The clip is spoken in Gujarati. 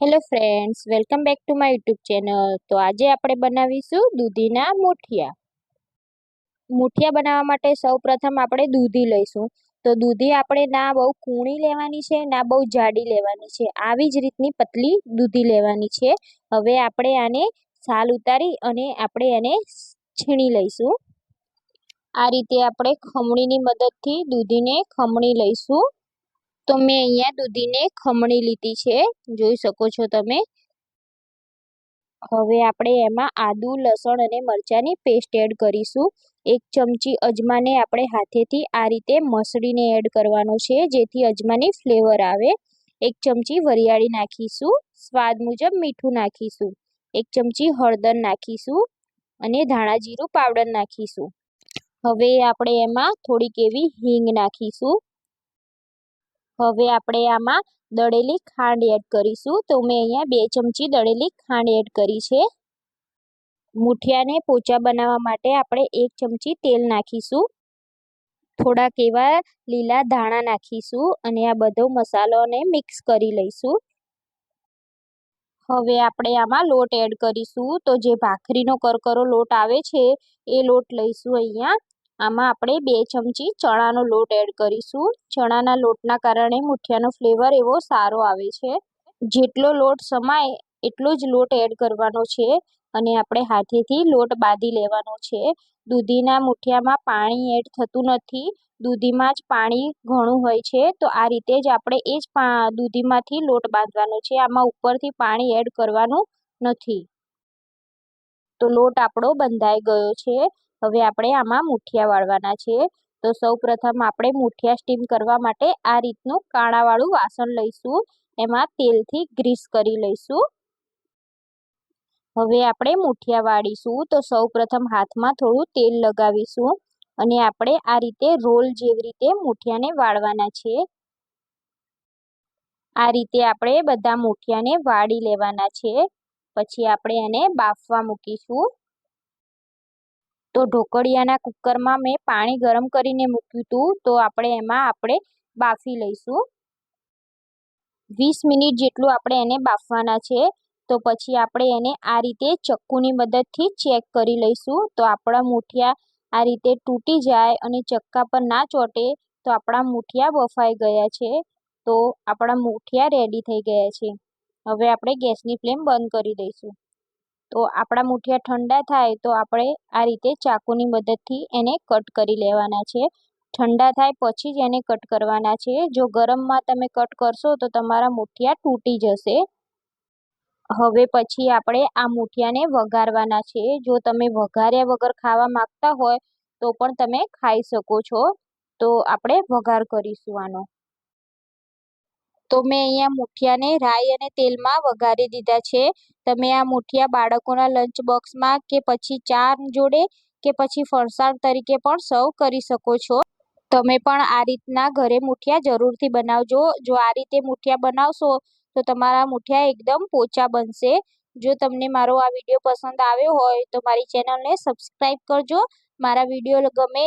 Hello friends welcome back to my YouTube channel તો આજે આપણે બનાવીશું દૂધીના મૂઠિયા. મૂઠિયા બનાવવા માટે સૌ પ્રથમ આપણે દૂધી લઈશું. તો દૂધી આપણે ના બહુ કૂણી લેવાની છે, ના બહુ જાડી લેવાની છે. આવી જ રીતની પતલી દૂધી લેવાની છે. હવે આપણે આને સાલ ઉતારી અને આપણે એને છીણી લઈશું. આ રીતે આપણે ખમણીની મદદથી દૂધીને ખમણી લઈશું. તો મેં અહીંયા દૂધીને ખમણી લીધી છે. જોઈ શકો છો તમે. હવે આપણે એમાં આદુ, લસણ અને મરચાંની પેસ્ટ એડ કરીશું. એક ચમચી અજમાને આપણે હાથેથી આ રીતે મસળીને એડ કરવાનો છે, જેથી અજમાની ફ્લેવર આવે. એક ચમચી વરિયાળી નાખીશું. સ્વાદ મુજબ મીઠું નાખીશું. એક ચમચી હળદર નાખીશું અને ધાણા જીરું પાવડર નાખીશું. હવે આપણે એમાં થોડીક એવી હિંગ નાખીશું. હવે આપણે આમાં દળેલી ખાંડ એડ કરીશું. તો મેં અહીંયા બે ચમચી દળેલી ખાંડ એડ કરી છે. મૂઠિયાને પોચા બનાવવા માટે આપણે એક ચમચી તેલ નાખીશું. થોડાક એવા લીલા ધાણા નાખીશું અને આ બધો મસાલોને મિક્સ કરી લઈશું. હવે આપણે આમાં લોટ એડ કરીશું. તો જે ભાખરીનો કરકરો લોટ આવે છે, એ લોટ લઈશું અહીંયા. આમાં આપણે બે ચમચી ચણાનો લોટ એડ કરીશું. ચણાના લોટના કારણે મુઠિયાનો ફ્લેવર એવો સારો આવે છે. જેટલો લોટ સમાય એટલો જ લોટ એડ કરવાનો છે અને આપણે હાથેથી લોટ બાંધી લેવાનો છે. દૂધીના મુઠિયામાં પાણી એડ થતું નથી. દૂધીમાં જ પાણી ઘણું હોય છે તો આ રીતે જ આપણે એ જ દૂધીમાંથી લોટ બાંધવાનો છે. આમાં ઉપરથી પાણી એડ કરવાનું નથી. તો લોટ આપણો બંધાઈ ગયો છે. હવે આપણે આમાં મુઠિયા વાળવાના છે તો સૌ પ્રથમ આપણે મુઠિયા સ્ટીમ કરવા માટે આ રીતનું કાણાવાળું વાસણ લઈશું. એમાં તેલથી ગ્રીસ કરી લઈશું. હવે આપણે મુઠિયા વાળીશું. તો સૌ પ્રથમ હાથમાં થોડું તેલ લગાવીશું. અને આપણે આ રીતે રોલ જેવી રીતે મુઠિયાને વાળવાના છે આ રીતે આપણે બધા મુઠિયાને વાળી લેવાના છે પછી આપણે એને બાફવા મૂકીશું. તો ઢોકળિયાના કુકરમાં મેં પાણી ગરમ કરીને મૂક્યું હતું તો આપણે એમાં આપણે બાફી લઈશું. વીસ મિનિટ જેટલું આપણે એને બાફવાના છે, તો પછી આપણે એને આ રીતે ચક્કુની મદદથી ચેક કરી લઈશું. તો આપણા મુઠિયા આ રીતે તૂટી જાય અને ચક્કા પર ના ચોંટે, તો આપણા મૂઠિયા બફાઈ ગયા છે. તો આપણા મૂઠિયા રેડી થઈ ગયા છે. હવે આપણે ગેસની ફ્લેમ બંધ કરી દઈશું. તો આપણા મુઠિયા ઠંડા થાય તો આપણે આ રીતે ચાકુની મદદથી એને કટ કરી લેવાના છે ઠંડા થાય પછી જ એને કટ કરવાના છે જો ગરમમાં તમે કટ કરશો તો તમારા મુઠિયા તૂટી જશે. હવે પછી આપણે આ મુઠિયાને વઘારવાના છે જો તમે વઘાર્યા વગર ખાવા માંગતા હોય તો પણ તમે ખાઈ શકો છો. તો આપણે વઘાર કરીશું આનો. તો મેં અહીંયા મુઠિયાને રાઈ અને તેલમાં વઘારી દીધા છે. તમે આ મુઠિયા બાળકોના લંચ બોક્સમાં કે પછી ચા જોડે કે પછી ફરસાણ તરીકે પણ સર્વ કરી શકો છો. તમે પણ આ રીતના ઘરે મુઠિયા જરૂરથી બનાવજો. જો આ રીતે મુઠિયા બનાવશો તો તમારા મુઠિયા એકદમ પોચા બનશે. જો તમને મારો આ વીડિયો પસંદ આવ્યો હોય તો મારી ચેનલને સબસ્ક્રાઈબ કરજો. મારા વીડિયો ગમે